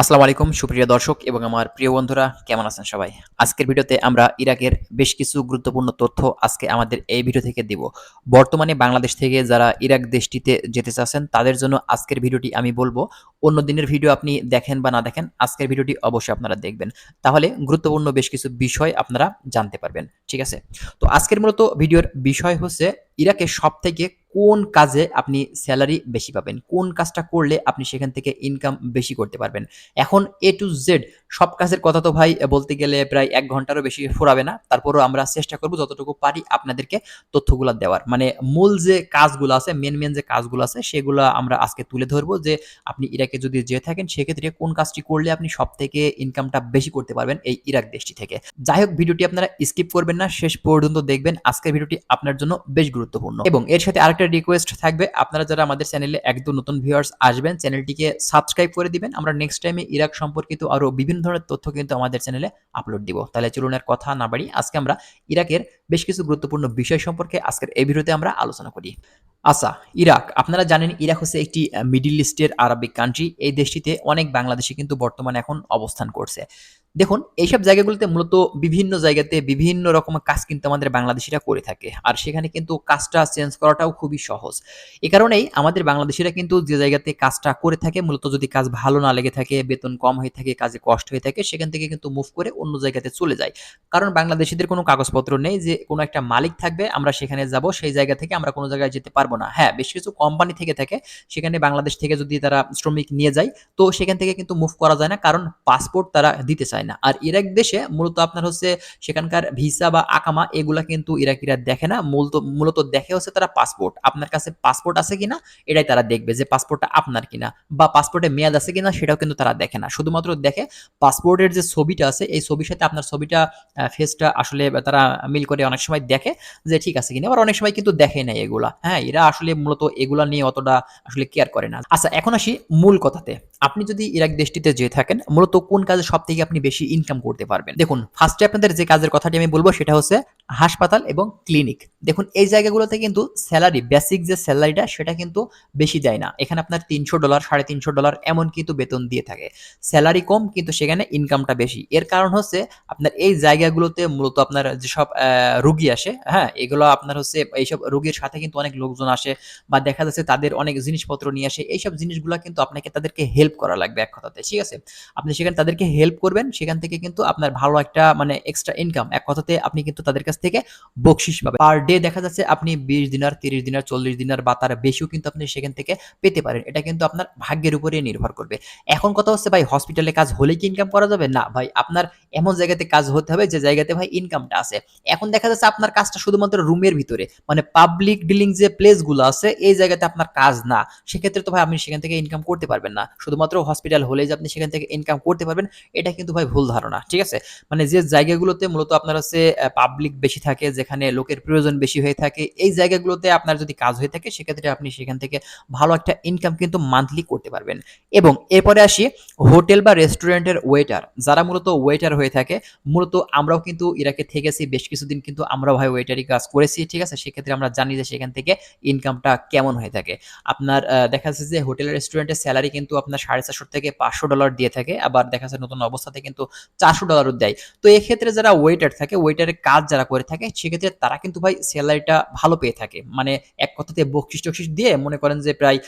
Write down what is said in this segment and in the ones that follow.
আসসালামু আলাইকুম, সুপ্রিয় দর্শক এবং আমার প্রিয় বন্ধুরা, কেমন আছেন সবাই? আজকের ভিডিওতে আমরা ইরাকের বেশ কিছু গুরুত্বপূর্ণ তথ্য আজকে আমাদের এই ভিডিও থেকে দিব। বর্তমানে বাংলাদেশ থেকে যারা ইরাক দেশটিতে যেতে চাচ্ছেন, তাদের জন্য আজকের ভিডিওটি আমি বলব। অন্য দিনের ভিডিও আপনি দেখেন বা না দেখেন, আজকের ভিডিওটি অবশ্যই আপনারা দেখবেন। তাহলে গুরুত্বপূর্ণ বেশ কিছু বিষয় আপনারা জানতে পারবেন, ঠিক আছে? তো আজকের মূলত ভিডিওর বিষয় হচ্ছে, ইরাকে সব থেকে কোন কাজে আপনি স্যালারি বেশি পাবেন? কোন কাজটা করলে আপনি সেখান থেকে ইনকাম বেশি করতে পারবেন? এখন এ টু জেড সব কাজের কথা তো ভাই, বলতে গেলে প্রায় এক ঘন্টারও বেশি ফোরাবে না। তারপরও আমরা চেষ্টা করব যতটুকু পারি আপনাদেরকে তথ্যগুলো দেওয়ার। মানে মূল যে কাজগুলো আছে মেন মেন যে কাজগুলো আছে, সেগুলো আমরা আজকে তুলে ধরবো যে আপনি ইরাকে যদি যেয়ে থাকেন, সেক্ষেত্রে কোন কাজটি করলে আপনি সব থেকে ইনকামটা বেশি করতে পারবেন এই ইরাক দেশটি থেকে। যাই হোক, ভিডিওটি আপনারা স্কিপ করবেন না। শেষ পর্যন্ত দেখবেন। আজকের ভিডিওটি আপনার জন্য বেশ গুরুত্বপূর্ণ। এবং এর সাথে আরেকটা রিকোয়েস্ট থাকবে। আপনারা যারা আমাদের চ্যানেলে একদম নতুন ভিউয়ার্স আসবেন চ্যানেলটিকে সাবস্ক্রাইব করে দিবেন। আমরা নেক্সট টাইমে ইরাক সম্পর্কিত আরও বিভিন্ন ধরনের তথ্য কিন্তু আমাদের চ্যানেলে আপলোড দিব। তাহলে চলুন আর কথা না বাড়ি, আজকে আমরা ইরাকের বেশ কিছু গুরুত্বপূর্ণ বিষয় সম্পর্কে আজকের এই ভিডিওতে আমরা আলোচনা করি। আচ্ছা ইরাক, আপনারা জানেন ইরাক হচ্ছে একটি মিডিল ইস্টের আরবিক কান্ট্রি এই দেশটিতে অনেক বাংলাদেশি কিন্তু বর্তমানে এখন অবস্থান করছে। দেখুন, এইসব জায়গাগুলোতে মূলত বিভিন্ন জায়গাতে বিভিন্ন রকমের কাজ কিন্তু আমাদের বাংলাদেশিরা করে থাকে। আর সেখানে কিন্তু কাজটা চেঞ্জ করাটাও খুবই সহজ। এ কারণেই আমাদের বাংলাদেশিরা কিন্তু যে জায়গাতে কাজটা করে থাকে, মূলত যদি কাজ ভালো না লেগে থাকে, বেতন কম হয়ে থাকে, কাজে কষ্ট হয়ে থাকে, সেখান থেকে কিন্তু মুভ করে অন্য জায়গাতে চলে যায়। কারণ বাংলাদেশিদের কোনো কাগজপত্র নেই যে কোনো একটা মালিক থাকবে, আমরা সেখানে যাব, সেই জায়গা থেকে আমরা কোনো জায়গায় যেতে পারব না। হ্যাঁ বেশ কিছু কোম্পানি থেকে থাকে, সেখানে বাংলাদেশ থেকে যদি তারা শ্রমিক নিয়ে যায়, তো সেখান থেকে কিন্তু মুভ করা যায় না। কারণ পাসপোর্ট তারা দিতে চায় না। আর ইরাক দেশে মূলত আপনার হচ্ছে সেখানকার ভিসা বা আকামা এগুলা কিন্তু ইরাকিরা দেখে না। মূলত মূলত দেখে হচ্ছে তারা পাসপোর্ট। আপনার কাছে পাসপোর্ট আছে কিনা এটাই তারা দেখবে যে পাসপোর্টটা আপনার কিনা বা পাসপোর্টে মেয়াদ আছে কিনা সেটাও কিন্তু তারা দেখে না। শুধুমাত্র দেখে পাসপোর্টের যে ছবিটা আছে, এই ছবির সাথে আপনার ছবিটা ফেসটা আসলে তারা মিল করে অনেক সময় দেখে যে ঠিক আছে কিনা। আবার অনেক সময় কিন্তু দেখে না এগুলা। হ্যাঁ এরা আসলে মূলত এগুলা নিয়ে অতটা আসলে কেয়ার করে না। আচ্ছা এখন আসি মূল কথাতে। আপনি যদি ইরাক দেশটিতে যেয়ে থাকেন, মূলত কোন কাজে সব থেকে আপনি বেশি ইনকাম করতে পারবেন? দেখুন ফার্স্টে আপনাদের যে কাজের কথাটি আমি বলব সেটা হচ্ছে হাসপাতাল এবং ক্লিনিক। দেখুন, এই জায়গাগুলোতে কিন্তু স্যালারি বেসিক যে স্যালারিটা সেটা কিন্তু বেশি দেয় না। এখানে আপনার তিনশো ডলার সাড়ে তিনশো ডলার এমন কিন্তু বেতন দিয়ে থাকে। স্যালারি কম, কিন্তু সেখানে ইনকামটা বেশি। এর কারণ হচ্ছে, আপনার এই জায়গাগুলোতে মূলত আপনার যেসব রুগী আসে হ্যাঁ এগুলো আপনার হচ্ছে এইসব রুগীর সাথে কিন্তু অনেক লোকজন আসে বা দেখা যাচ্ছে তাদের অনেক জিনিসপত্র নিয়ে আসে। এইসব জিনিসগুলো কিন্তু আপনাকে তাদেরকে হেল্প করা লাগবে এক কথাতে, ঠিক আছে? আপনি সেখানে তাদেরকে হেল্প করবেন, সেখান থেকে কিন্তু আপনার ভালো একটা মানে এক্সট্রা ইনকাম এক কথাতে আপনি কিন্তু তাদের কাছ থেকে বকশিস পাবেন। পার ডে দেখা যাচ্ছে আপনি বিশ দিনার, তিরিশ দিনার, চল্লিশ দিনার বা তার বেশিও কিন্তু আপনি সেখান থেকে পেতে পারেন। এটা কিন্তু আপনার ভাগ্যের উপরে নির্ভর করবে। এখন কথা হচ্ছে ভাই হসপিটালে কাজ হলেই কি ইনকাম করা যাবে? না ভাই, আপনার এমন জায়গাতে কাজ হতে হবে যে জায়গাতে ভাই ইনকামটা আছে। এখন দেখা যাচ্ছে আপনার কাজটা শুধুমাত্র রুমের ভিতরে। মানে পাবলিক ডিলিং যে প্লেসগুলো আছে, এই জায়গাতে আপনার কাজ না। সেক্ষেত্রে তো ভাই আপনি সেখান থেকে ইনকাম করতে পারবেন না। শুধুমাত্র হসপিটাল হলেই যে আপনি সেখান থেকে ইনকাম করতে পারবেন, এটা কিন্তু ভাই ভুল ধারণা, ঠিক আছে? মানে যে জায়গাগুলোতে মূলত আপনার হচ্ছে পাবলিক বেশি থাকে, যেখানে লোকের প্রয়োজন বেশি হয়ে থাকে, এই জায়গাগুলোতে আপনার যদি কাজ হয়ে থাকে, সেক্ষেত্রে আপনি সেখান থেকে ভালো একটা ইনকাম কিন্তু মান্থলি করতে পারবেন। এবং এরপরে আসি, হোটেল বা রেস্টুরেন্টের ওয়েটার যারা মূলত ওয়েটার হয়ে থাকে, মূলত আমরাও কিন্তু ইরাকে থেকেছি, বেশ কিছুদিন কিন্তু আমরা ভাই ওয়েটারি কাজ করেছি, ঠিক আছে? সেক্ষেত্রে আমরা জানি যে সেখান থেকে ইনকামটা কেমন হয়ে থাকে। আপনার দেখা যাচ্ছে যে হোটেল রেস্টুরেন্টের স্যালারি কিন্তু আপনার সাড়ে চারশো থেকে পাঁচশো ডলার দিয়ে থাকে, আবার দেখা যাচ্ছে নতুন অবস্থাতে কিন্তু চারশো ডলারও দেয়। তো এক্ষেত্রে যারা ওয়েটার থাকে ওয়েটারের কাজ যারা করে থাকে, সেক্ষেত্রে তারা কিন্তু ভাই স্যালারিটা ভালো পেয়ে থাকে। মানে এক কথাতে বকশিস টকশিস দিয়ে মনে করেন যে প্রায়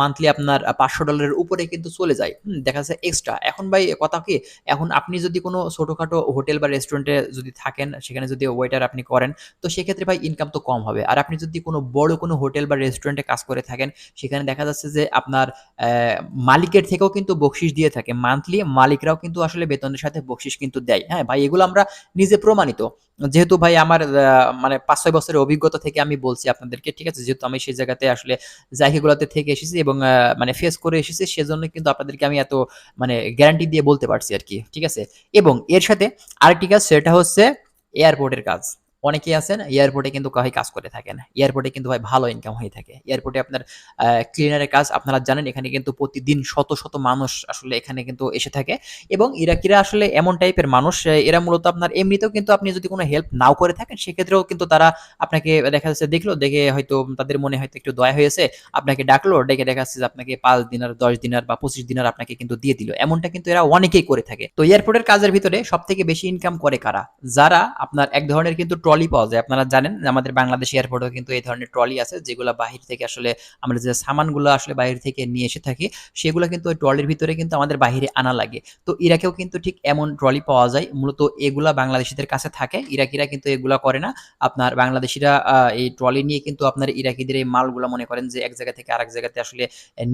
মান্থলি আপনার পাঁচশো ডলারের উপরে কিন্তু চলে যায়। দেখা যাচ্ছে এক্সট্রা এখন ভাই কথা কি, এখন আপনি যদি কোনো ছোটোখাটো হোটেল বা রেস্টুরেন্টে যদি থাকেন, সেখানে যদি ওয়েটার আপনি করেন, তো সেক্ষেত্রে ভাই ইনকাম তো কম হবে। আর আপনি যদি কোনো বড় কোনো হোটেল বা রেস্টুরেন্টে কাজ করে থাকেন, সেখানে দেখা যাচ্ছে যে আপনার মালিকের থেকেও কিন্তু বকশিস দিয়ে থাকে। মান্থলি মালিকরাও কিন্তু আসলে বেতনের সাথে বকশিস কিন্তু দেয়। হ্যাঁ ভাই এগুলো আমরা নিজে প্রমাণিত। যেহেতু ভাই, আমার মানে পাঁচ ছয় বছরের অভিজ্ঞতা থেকে আমি বলছি আপনাদেরকে, ঠিক আছে? যেহেতু আমি সেই জায়গাতে আসলে জায়গাগুলোতে থেকে এসেছি এবং মানে ফেস করে এসেছি, সেজন্য কিন্তু আপনাদেরকে আমি এত মানে গ্যারান্টি দিয়ে বলতে পারছি আর কি, ঠিক আছে? এবং এর সাথে আরেকটি কাজ, সেটা হচ্ছে এয়ারপোর্টের কাজ। অনেকেই আছেন এয়ারপোর্টে কিন্তু ভাই কাজ করে থাকেন এয়ারপোর্টে কিন্তু ভাই ভালো ইনকাম হয়ে থাকে। এয়ারপোর্টে আপনার ক্লিনারের কাজ আপনারা জানেন, এখানে কিন্তু প্রতিদিন শত শত মানুষ আসলে এখানে কিন্তু এসে থাকে এবং ইরাকিরা আসলে এমন টাইপের মানুষ এরা মূলত আপনার এমনিতেও কিন্তু আপনি যদি কোনো হেল্প নাও করে থাকেন, সেক্ষেত্রেও কিন্তু তারা আপনাকে দেখা যাচ্ছে দেখল, দেখে হয়তো তাদের মনে হয়তো একটু দয়া হয়েছে, আপনাকে ডাকলো, ডেকে দেখা যাচ্ছে যে আপনাকে পাঁচ দিনার দশ দিনার বা পঁচিশ দিনার আপনাকে কিন্তু দিয়ে দিল। এমনটা কিন্তু এরা অনেকেই করে থাকে। তো এয়ারপোর্টের কাজের ভিতরে সব থেকে বেশি ইনকাম করে কারা? যারা আপনার এক ধরনের কিন্তু ট্রলি পাওয়া যায়। আপনারা জানেন যে আমাদের বাংলাদেশ এয়ারপোর্টেও কিন্তু এই ধরনের ট্রলি আছে, যেগুলো বাহির থেকে আসলে আমরা যে সামানগুলো আসলে বাইরে থেকে নিয়ে এসে থাকি, সেগুলো কিন্তু ওই ট্রলির ভিতরে কিন্তু আমাদের বাইরে আনা লাগে। তো ইরাকেও কিন্তু ঠিক এমন ট্রলি পাওয়া যায়, মূলত এগুলা বাংলাদেশিদের কাছে থাকে। ইরাকিরা কিন্তু এগুলা করে না। আপনার বাংলাদেশিরা এই ট্রলি নিয়ে কিন্তু আপনার ইরাকিদের এই মালগুলো মনে করেন যে এক জায়গা থেকে আরেক জায়গাতে আসলে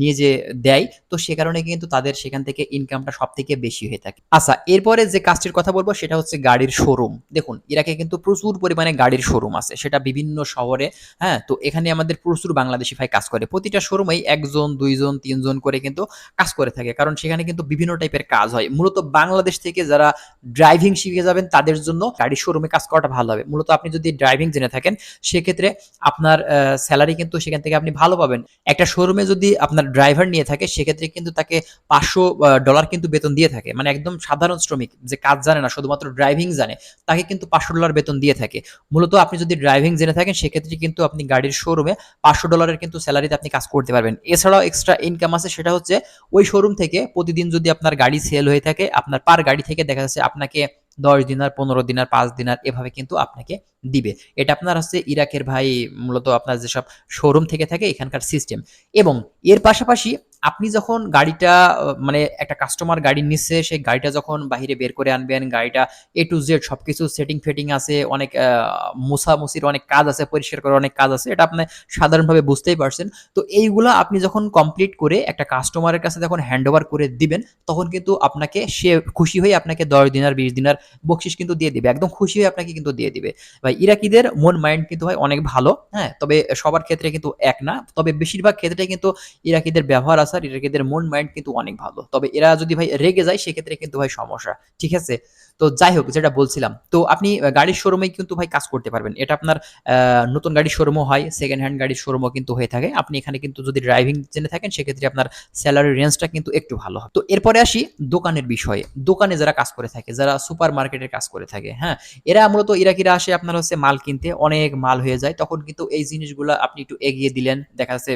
নিয়ে যে দেয়। তো সে কারণে কিন্তু তাদের সেখান থেকে ইনকামটা সব থেকে বেশি হয়ে থাকে। আচ্ছা এরপরে যে কাজটির কথা বলব, সেটা হচ্ছে গাড়ির শোরুম দেখুন, ইরাকে কিন্তু প্রচুর পরিমাণে গাড়ির শোরুম আছে। সেটা বিভিন্ন শহরে হ্যাঁ? তো এখানে আমাদের প্রচুর বাংলাদেশি ভাই কাজ করে। প্রতিটা শোরুমেই একজন, দুইজন, তিনজন করে কিন্তু কাজ করে থাকে। কারণ সেখানে কিন্তু বিভিন্ন টাইপের কাজ হয়। মূলত বাংলাদেশ থেকে যারা ড্রাইভিং শিখে যাবেন, তাদের জন্য গাড়ির শোরুমে কাজ করাটা ভালো হবে। মূলত আপনি যদি ড্রাইভিং জেনে থাকেন, সেক্ষেত্রে আপনার স্যালারি কিন্তু সেখান থেকে আপনি ভালো পাবেন। একটা শোরুমে যদি আপনার ড্রাইভার নিয়ে থাকে, সেক্ষেত্রে কিন্তু তাকে পাঁচশো ডলার কিন্তু বেতন দিয়ে থাকে। মানে একদম সাধারণ শ্রমিক যে কাজ জানে না, শুধুমাত্র ড্রাইভিং জানে, তাকে কিন্তু পাঁচশো ডলার বেতন দিয়ে থাকে। মূলত আপনি যদি ড্রাইভিং জেনে থাকেন, সেক্ষেত্রে কিন্তু আপনি গাড়ির শোরুমে পাঁচশো ডলারের কিন্তু স্যালারিতে আপনি কাজ করতে পারবেন। এছাড়াও এক্সট্রা ইনকাম আছে, সেটা হচ্ছে ওই শোরুম থেকে প্রতিদিন যদি আপনার গাড়ি সেল হয়ে থাকে, আপনার পার গাড়ি থেকে দেখা যাচ্ছে আপনাকে দশ দিনার, পনেরো দিনার, পাঁচ দিনার এভাবে কিন্তু আপনাকে দিবে। এটা আপনার হচ্ছে ইরাকের ভাই, মূলত আপনার যেসব শোরুম থেকে থাকে, এখানকার সিস্টেম এবং এর পাশাপাশি আপনি যখন গাড়িটা মানে একটা কাস্টমার গাড়ি নিচ্ছে সেই গাড়িটা যখন বাইরে বের করে আনবেন, গাড়িটা এ টু জেড সবকিছু সেটিং ফেটিং আছে, অনেক মুসামুসির অনেক কাজ আছে, পরিষ্কার করার অনেক কাজ আছে, এটা আপনি সাধারণভাবে বুঝতেই পারছেন। তো এইগুলো আপনি যখন কমপ্লিট করে একটা কাস্টমারের কাছে যখন হ্যান্ড ওভার করে দিবেন, তখন কিন্তু আপনাকে সে খুশি হয়ে আপনাকে দশ দিনার, বিশ দিনার বকশিস কিন্তু দিয়ে দিবে। একদম খুশি হয়ে আপনাকে কিন্তু দিয়ে দিবে। ভাই, ইরাকিদের মন মাইন্ড কিন্তু হয় অনেক ভালো হ্যাঁ? তবে সবার ক্ষেত্রে কিন্তু এক না। তবে বেশিরভাগ ক্ষেত্রে কিন্তু ইরাকিদের ব্যবহার আসার ইরাকিদের মন মাইন্ড কিন্তু অনেক ভালো। তবে এরা যদি ভাই রেগে যায়, সেক্ষেত্রে কিন্তু ভাই সমস্যা। ঠিক আছে? তো যাই হোক, যেটা বলছিলাম, তো আপনি গাড়ির শোরুমে কিন্তু ভাই কাজ করতে পারবেন। এটা আপনার নতুন গাড়ির শোরুমও হয় সেকেন্ড হ্যান্ড গাড়ির শোরুমও কিন্তু হয়ে থাকে। আপনি এখানে কিন্তু যদি ড্রাইভিং জেনে থাকেন, সেক্ষেত্রে আপনার স্যালারি রেঞ্জটা কিন্তু একটু ভালো হয়। তো এরপরে আসি দোকানের বিষয়ে। দোকানে যারা কাজ করে থাকে, যারা সুপার মার্কেটের কাজ করে থাকে হ্যাঁ এরা মূলত ইরাকিরা আসে আপনার হচ্ছে মাল কিনতে, অনেক মাল হয়ে যায়। তখন কিন্তু এই জিনিসগুলো আপনি একটু এগিয়ে দিলেন, দেখা যাচ্ছে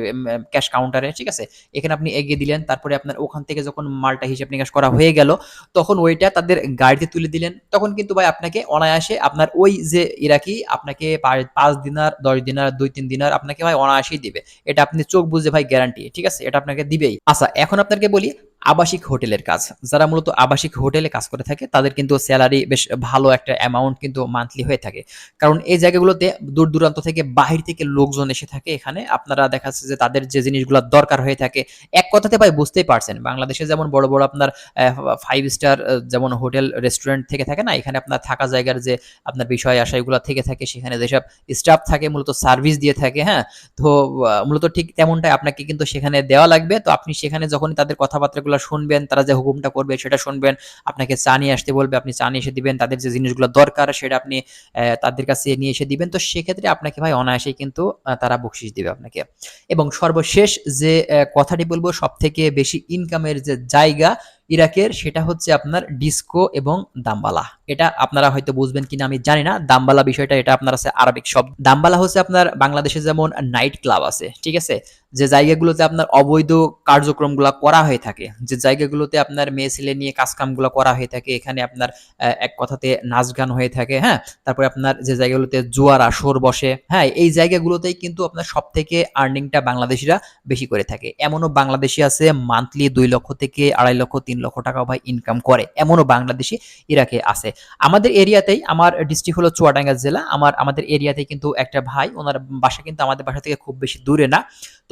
ক্যাশ কাউন্টারে ঠিক আছে? এখানে আপনি এগিয়ে দিলেন, তারপরে আপনার ওখান থেকে যখন মালটা হিসাব নিকাশ করা হয়ে গেল, তখন ওইটা তাদের গাড়িতে তুলে দিলেন, তখন কিন্তু ভাই আপনাকে অনায়াসে আপনার ওই যে ইরাকি আপনাকে পাঁচ দিনার, দশ দিনার, দুই, তিন দিনার আপনাকে ভাই অনায়াসেই দিবে। এটা আপনি চোখ বুঝে ভাই গ্যারান্টি ঠিক আছে? এটা আপনাকে দিবেই। আচ্ছা এখন আপনাকে বলি আবাসিক হোটেলের কাজ। যারা মূলত আবাসিক হোটেলে কাজ করে থাকে, তাদের কিন্তু স্যালারি বেশ ভালো একটা অ্যামাউন্ট কিন্তু মান্থলি হয়ে থাকে। কারণ এই জায়গাগুলোতে দূর দূরান্ত থেকে বাহির থেকে লোকজন এসে থাকে এখানে। আপনারা দেখা যাচ্ছে যে তাদের যে জিনিসগুলো দরকার হয়ে থাকে, এক কথাতে ভাই বুঝতেই পারছেন, বাংলাদেশে যেমন বড় বড় আপনার ফাইভ স্টার যেমন হোটেল রেস্টুরেন্ট থেকে থাকে না, এখানে আপনার থাকা জায়গার যে আপনার বিষয় আশা এগুলো থেকে থাকে, সেখানে যেসব স্টাফ থাকে, মূলত সার্ভিস দিয়ে থাকে হ্যাঁ? তো মূলত ঠিক তেমনটাই আপনাকে কিন্তু সেখানে দেওয়া লাগবে। তো আপনি সেখানে যখনই তাদের কথাবার্তাগুলো শুনবেন, তারা যে হুকুমটা করবে সেটা শুনবেন। আপনাকে চা নিয়ে আসতে বলবে, আপনি চা নিয়ে এসে দিবেন, তাদের যে জিনিসগুলো দরকার সেটা আপনি তাদের কাছে নিয়ে এসে দিবেন। তো সেক্ষেত্রে আপনাকে ভাই অনায়াসেই কিন্তু তারা বকশিস দিবে আপনাকে। এবং সর্বশেষ যে কথাটি বলব সব থেকে বেশি ইনকামের যে জায়গা ইরাকের, সেটা হচ্ছে আপনার ডিস্কো এবং দাম্বালা। এটা আপনারা হয়তো বুঝবেন কিনা আমি জানি না। দাম্বালা বিষয়টা এটা আপনার আছে আরবিক শব্দ। দাম্বালা হচ্ছে আপনার বাংলাদেশে যেমন নাইট ক্লাব আছে, ঠিক আছে? যে জায়গাগুলোতে আপনার অবৈধ কার্যক্রমগুলো করা হয়ে থাকে, যে জায়গাগুলোতে আপনার মেয়ে ছেলে নিয়ে কাজকামগুলো করা হয়ে থাকে, এখানে আপনার এক কথাতে নাচ গান হয়ে থাকে হ্যাঁ? তারপরে আপনার যে জায়গাগুলোতে জুয়ার আসর বসে হ্যাঁ? এই জায়গাগুলোতেই কিন্তু আপনার সব থেকে আর্নিংটা বাংলাদেশিরা বেশি করে থাকে। এমনও বাংলাদেশি আছে মান্থলি দুই লক্ষ থেকে আড়াই লক্ষ, তিন লক্ষ টাকা ভাই ইনকাম করে। এমনও বাংলাদেশি ইরাকে আছে। আমাদের এরিয়াতেই, আমার ডিস্ট্রিক্ট হলো চুয়াডাঙ্গা জেলা, আমার, আমাদের এরিয়াতে কিন্তু একটা ভাই, ওনার বাসা কিন্তু আমাদের বাসা থেকে খুব বেশি দূরে না।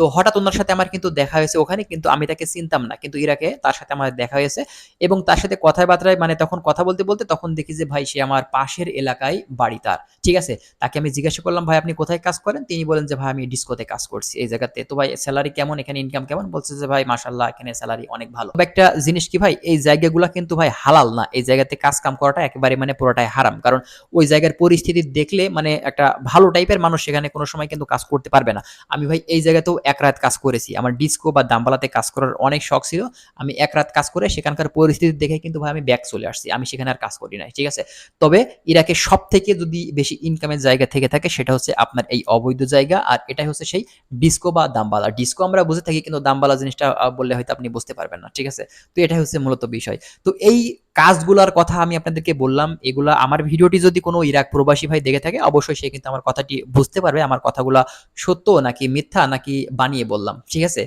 তো হঠাৎ ওনার সাথে আমার কিন্তু দেখা হয়েছে ওখানে, কিন্তু আমি তাকে চিনতাম না। কিন্তু ইরাকে তার সাথে আমার দেখা হয়েছে এবং তার সাথে কথায় বার্তায় মানে তখন কথা বলতে বলতে তখন দেখি যে, ভাই, সে আমার পাশের এলাকায় বাড়ি তার। ঠিক আছে? তাকে আমি জিজ্ঞাসা করলাম, ভাই, আপনি কোথায় কাজ করেন? তিনি বলেন যে, ভাই, আমি ডিস্কোতে কাজ করছি এই জায়গাতে। তো ভাই স্যালারি কেমন? এখানে ইনকাম কেমন? বলছে যে, ভাই মাশাল্লাহ এখানে স্যালারি অনেক ভালো। একটা জিনিস কি ভাই, এই জায়গাগুলো কিন্তু ভাই হালাল না। এই জায়গাতে কাজ কাম করাটা একেবারে মানে পুরোটাই হারাম। কারণ ওই জায়গার পরিস্থিতি দেখলে মানে একটা ভালো টাইপের মানুষ সেখানে কোনো সময় কিন্তু কাজ করতে পারবে না। আমি ভাই, এই জায়গাতেও এক রাত কাজ করেছি। আমার ডিস্কো বা দামবালাতে কাজ করার অনেক শখ ছিল। আমি এক রাত কাজ করে সেখানকার পরিস্থিতি দেখে কিন্তু ভাই আমি ব্যাক চলে আসছি। আমি সেখানে আর কাজ করি নাই, ঠিক আছে? তবে ইরাকে সব থেকে যদি বেশি ইনকামের জায়গা থেকে থাকে সেটা হচ্ছে আপনার এই অবৈধ জায়গা। আর এটাই হচ্ছে সেই ডিস্কো বা দামবালা ডিস্কো আমরা বুঝে থাকি কিন্তু দামবালা জিনিসটা বললে হয়তো আপনি বুঝতে পারবেন না, ঠিক আছে? তো এটাই হচ্ছে মূলত বিষয়। তো এই কাজগুলোর কথা আমি আপনাদেরকে বললাম। এগুলা আমার ভিডিওটি যদি কোনো ইরাক প্রবাসী ভাই দেখে থাকে, অবশ্যই সে কিন্তু আমার কথাটি বুঝতে পারবে। আমার কথাগুলা সত্য নাকি মিথ্যা নাকি বানিয়ে বললাম, ঠিক আছে?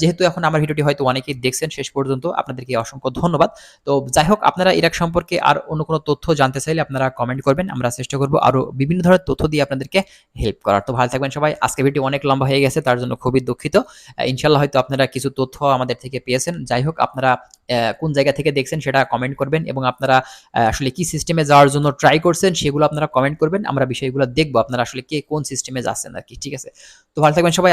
যেহেতু এখন আমার ভিডিওটি হয়তো অনেকেই দেখছেন শেষ পর্যন্ত, আপনাদেরকে অসংখ্য ধন্যবাদ। তো যাই হোক, আপনারা ইরাক সম্পর্কে আর অন্য কোনো তথ্য জানতে চাইলে আপনারা কমেন্ট করবেন, আমরা চেষ্টা করব আরও বিভিন্ন ধরনের তথ্য দিয়ে আপনাদেরকে হেল্প করার। তো ভালো থাকবেন সবাই। আজকে ভিডিও অনেক লম্বা হয়ে গেছে, তার জন্য খুবই দুঃখিত। ইনশাল্লাহ হয়তো আপনারা কিছু তথ্য আমাদের থেকে পেয়েছেন। যাই হোক, আপনারা কোন জায়গা থেকে দেখছেন সেটা কমেন্ট করবেন এবং আপনারা আসলে কি সিস্টেমে যাওয়ার জন্য ট্রাই করছেন সেগুলো আপনারা কমেন্ট করবেন। আমরা বিষয়গুলো দেখব, আপনারা আসলে কে কোন সিস্টেমে যাচ্ছেন আর কি, ঠিক আছে? তো ভালো থাকবেন সবাই।